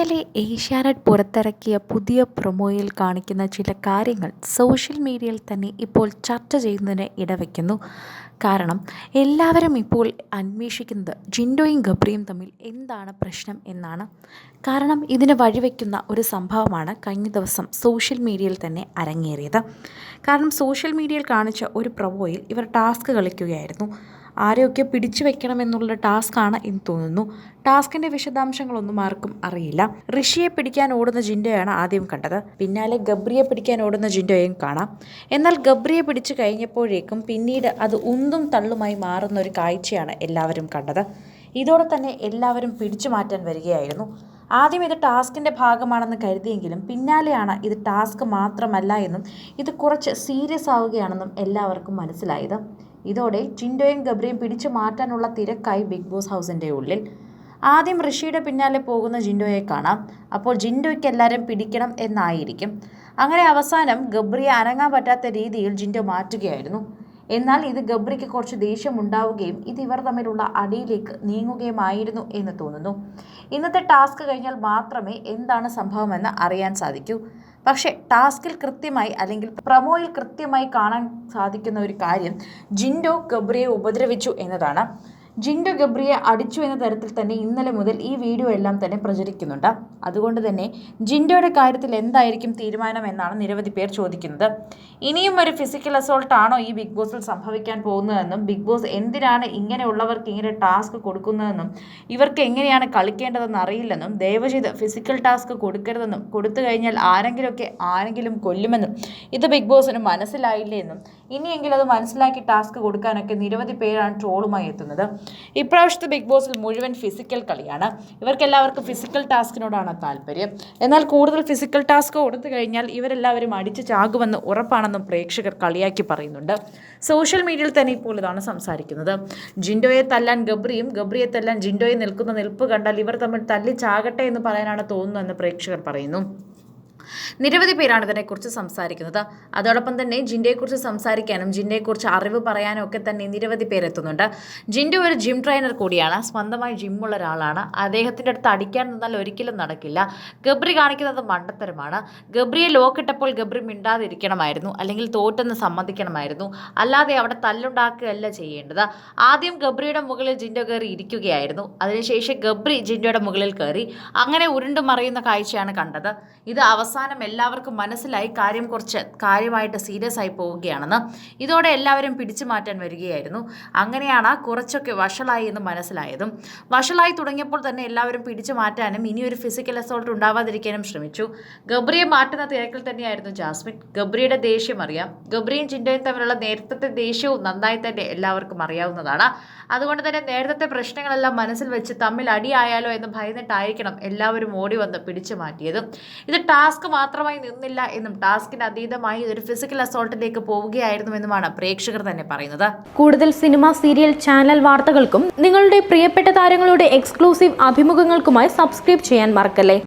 ഇന്നലെ ഏഷ്യാനെറ്റ് പുറത്തിറക്കിയ പുതിയ പ്രൊമോയിൽ കാണിക്കുന്ന ചില കാര്യങ്ങൾ സോഷ്യൽ മീഡിയയിൽ തന്നെ ഇപ്പോൾ ചർച്ച ചെയ്യുന്നതിന് ഇടവയ്ക്കുന്നു കാരണം എല്ലാവരും ഇപ്പോൾ അന്വേഷിക്കുന്നത് ജിൻഡോയും ഗബ്രിയും തമ്മിൽ എന്താണ് പ്രശ്നം എന്നാണ്. കാരണം ഇതിന് വഴിവെക്കുന്ന ഒരു സംഭവമാണ് കഴിഞ്ഞ ദിവസം സോഷ്യൽ മീഡിയയിൽ തന്നെ അരങ്ങേറിയത്. കാരണം സോഷ്യൽ മീഡിയയിൽ കാണിച്ച ഒരു പ്രൊമോയിൽ ഇവർ ടാസ്ക് കളിക്കുകയായിരുന്നു. ആരെയൊക്കെ പിടിച്ചു വെക്കണമെന്നുള്ള ടാസ്ക്കാണ് എന്ന് തോന്നുന്നു. ടാസ്കിന്റെ വിശദാംശങ്ങളൊന്നും ആർക്കും അറിയില്ല. ഋഷിയെ പിടിക്കാൻ ഓടുന്ന ജിൻഡോയാണ് ആദ്യം കണ്ടത്. പിന്നാലെ ഗബ്രിയെ പിടിക്കാൻ ഓടുന്ന ജിൻഡോയും കാണാം. എന്നാൽ ഗബ്രിയെ പിടിച്ചു കഴിഞ്ഞപ്പോഴേക്കും പിന്നീട് അത് ഉന്തും തള്ളുമായി മാറുന്ന ഒരു കാഴ്ചയാണ് എല്ലാവരും കണ്ടത്. ഇതോടെ തന്നെ എല്ലാവരും പിടിച്ചു മാറ്റാൻ വരികയായിരുന്നു. ആദ്യം ഇത് ടാസ്കിന്റെ ഭാഗമാണെന്ന് കരുതിയെങ്കിലും പിന്നാലെയാണ് ഇത് ടാസ്ക് മാത്രമല്ല എന്നും ഇത് കുറച്ച് സീരിയസ് ആവുകയാണെന്നും എല്ലാവർക്കും മനസ്സിലായത്. ഇതോടെ ചിൻഡോയും ഗബ്രിയും പിടിച്ചു മാറ്റാനുള്ള തിരക്കായി ബിഗ് ബോസ് ഹൗസിന്റെ ഉള്ളിൽ. ആദ്യം ഋഷിയുടെ പിന്നാലെ പോകുന്ന ജിൻഡോയെ കാണാം. അപ്പോൾ ജിൻഡോയ്ക്ക് എല്ലാവരും പിടിക്കണം എന്നായിരിക്കും. അങ്ങനെ അവസാനം ഗബ്രിയെ അനങ്ങാൻ പറ്റാത്ത രീതിയിൽ ജിൻഡോ മാറ്റുകയായിരുന്നു. എന്നാൽ ഇത് ഗബ്രിക്ക് കുറച്ച് ദേഷ്യം ഉണ്ടാവുകയും ഇത് ഇവർ തമ്മിലുള്ള അടിയിലേക്ക് നീങ്ങുകയുമായിരുന്നു എന്ന് തോന്നുന്നു. ഇന്നത്തെ ടാസ്ക് കഴിഞ്ഞാൽ മാത്രമേ എന്താണ് സംഭവമെന്ന് അറിയാൻ സാധിക്കൂ. പക്ഷേ ടാസ്കിൽ കൃത്യമായി അല്ലെങ്കിൽ പ്രമോയിൽ കൃത്യമായി കാണാൻ സാധിക്കുന്ന ഒരു കാര്യം ജിൻഡോ ഗബ്രിയെ ഉപദ്രവിച്ചു എന്നതാണ്. ജിൻഡോ ഗബ്രിയെ അടിച്ചു എന്ന തരത്തിൽ തന്നെ ഇന്നലെ മുതൽ ഈ വീഡിയോ എല്ലാം തന്നെ പ്രചരിക്കുന്നുണ്ട്. അതുകൊണ്ട് തന്നെ ജിൻഡോയുടെ കാര്യത്തിൽ എന്തായിരിക്കും തീരുമാനം എന്നാണ് നിരവധി പേർ ചോദിക്കുന്നത്. ഇനിയും ഒരു ഫിസിക്കൽ അസോൾട്ട് ആണോ ഈ ബിഗ് ബോസിൽ സംഭവിക്കാൻ പോകുന്നതെന്നും ബിഗ് ബോസ് എന്തിനാണ് ഇങ്ങനെയുള്ളവർക്ക് ഇങ്ങനെ ടാസ്ക് കൊടുക്കുന്നതെന്നും ഇവർക്ക് എങ്ങനെയാണ് കളിക്കേണ്ടതെന്ന് അറിയില്ലെന്നും ദയവചെയ്ത് ഫിസിക്കൽ ടാസ്ക് കൊടുക്കരുതെന്നും കൊടുത്തു കഴിഞ്ഞാൽ ആരെങ്കിലുമൊക്കെ ആരെങ്കിലും കൊല്ലുമെന്നും ഇത് ബിഗ് ബോസിന് മനസ്സിലായില്ലേ എന്നും ഇനിയെങ്കിലും അത് മനസ്സിലാക്കി ടാസ്ക് കൊടുക്കാനൊക്കെ നിരവധി പേരാണ് ട്രോളുമായി എത്തുന്നത്. ഇപ്രാവശ്യത്തെ ബിഗ് ബോസിൽ മുഴുവൻ ഫിസിക്കൽ കളിയാണ്. ഇവർക്കെല്ലാവർക്കും ഫിസിക്കൽ ടാസ്കിനോടാണ് താല്പര്യം. എന്നാൽ കൂടുതൽ ഫിസിക്കൽ ടാസ്ക് കൊടുത്തു കഴിഞ്ഞാൽ ഇവരെല്ലാവരും അടിച്ച് ചാകുമെന്ന് ഉറപ്പാണെന്നും പ്രേക്ഷകർ കളിയാക്കി പറയുന്നുണ്ട്. സോഷ്യൽ മീഡിയയിൽ തന്നെ ഇപ്പോൾ ഇതാണ് സംസാരിക്കുന്നത്. ജിൻഡോയെ തല്ലാൻ ഗബ്രിയും ഗബ്രിയെ തല്ലാൻ ജിൻഡോയെ നിൽക്കുന്ന നിൽപ്പ് കണ്ടാൽ ഇവർ തമ്മിൽ തല്ലി ചാകട്ടെ എന്ന് പറയാനാണ് തോന്നുന്നതെന്ന് പ്രേക്ഷകർ പറയുന്നു. നിരവധി പേരാണ് ഇതിനെക്കുറിച്ച് സംസാരിക്കുന്നത്. അതോടൊപ്പം തന്നെ ജിൻഡയെക്കുറിച്ച് സംസാരിക്കാനും ജിൻഡയെക്കുറിച്ച് അറിവ് പറയാനും ഒക്കെ തന്നെ നിരവധി പേരെത്തുന്നുണ്ട്. ജിൻഡ ഒരു ജിം ട്രെയിനർ കൂടിയാണ്. സ്വന്തമായി ജിമ്മുള്ള ഒരാളാണ്. അദ്ദേഹത്തിന്റെ അടുത്ത് അടിക്കാൻ നിന്നാൽ ഒരിക്കലും നടക്കില്ല. ഗബ്രി കാണിക്കുന്നത് മണ്ടത്തരമാണ്. ഗബ്രിയെ ലോക്കിട്ടപ്പോൾ ഗബ്രി മിണ്ടാതിരിക്കണമായിരുന്നു. അല്ലെങ്കിൽ തോറ്റെന്ന് സമ്മതിക്കണമായിരുന്നു. അല്ലാതെ അവിടെ തല്ലുണ്ടാക്കുകയല്ല ചെയ്യേണ്ടത്. ആദ്യം ഗബ്രിയുടെ മുകളിൽ ജിൻഡോ കയറി ഇരിക്കുകയായിരുന്നു. അതിനുശേഷം ഗബ്രി ജിൻഡോയുടെ മുകളിൽ കയറി. അങ്ങനെ ഉരുണ്ടു മറിയുന്ന കാഴ്ചയാണ് കണ്ടത്. ഇത് അവസാനം എല്ലാവർക്കും മനസ്സിലായി കാര്യം കുറച്ച് കാര്യമായിട്ട് സീരിയസ് ആയി പോവുകയാണെന്ന്. ഇതോടെ എല്ലാവരും പിടിച്ചു മാറ്റാൻ വരികയായിരുന്നു. അങ്ങനെയാണ് കുറച്ചൊക്കെ വഷളായി എന്ന് മനസ്സിലായതും. വഷളായി തുടങ്ങിയപ്പോൾ തന്നെ എല്ലാവരും പിടിച്ചു മാറ്റാനും ഇനിയൊരു ഫിസിക്കൽ അസോൾട്ട് ഉണ്ടാവാതിരിക്കാനും ശ്രമിച്ചു. ഗബ്രിയെ മാറ്റുന്ന തിരക്കിൽ തന്നെയായിരുന്നു ജാസ്മിൻ. ഗബ്രിയുടെ ദേഷ്യം അറിയാം. ഗബ്രിയും ചിന്തയും തമ്മിലുള്ള നേരത്തെ ദേഷ്യവും നന്നായി തന്നെ എല്ലാവർക്കും അറിയാവുന്നതാണ്. അതുകൊണ്ട് തന്നെ നേരത്തെ പ്രശ്നങ്ങളെല്ലാം മനസ്സിൽ വെച്ച് തമ്മിൽ അടിയായാലോ എന്ന് ഭയന്നിട്ടായിരിക്കണം എല്ലാവരും ഓടി വന്ന് പിടിച്ചു മാറ്റിയത്. ഇത് ടാസ്ക് മാത്രമായി നിന്നില്ല എന്നും ടാസ്കിന് അതീതമായി ഒരു ഫിസിക്കൽ അസോൾട്ടിലേക്ക് പോവുകയായിരുന്നുവെന്നുമാണ് പ്രേക്ഷകർ തന്നെ പറയുന്നത്. കൂടുതൽ സിനിമ സീരിയൽ ചാനൽ വാർത്തകൾക്കും നിങ്ങളുടെ പ്രിയപ്പെട്ട താരങ്ങളുടെ എക്സ്ക്ലൂസീവ് അഭിമുഖങ്ങൾക്കുമായി സബ്സ്ക്രൈബ് ചെയ്യാൻ മറക്കല്ലേ?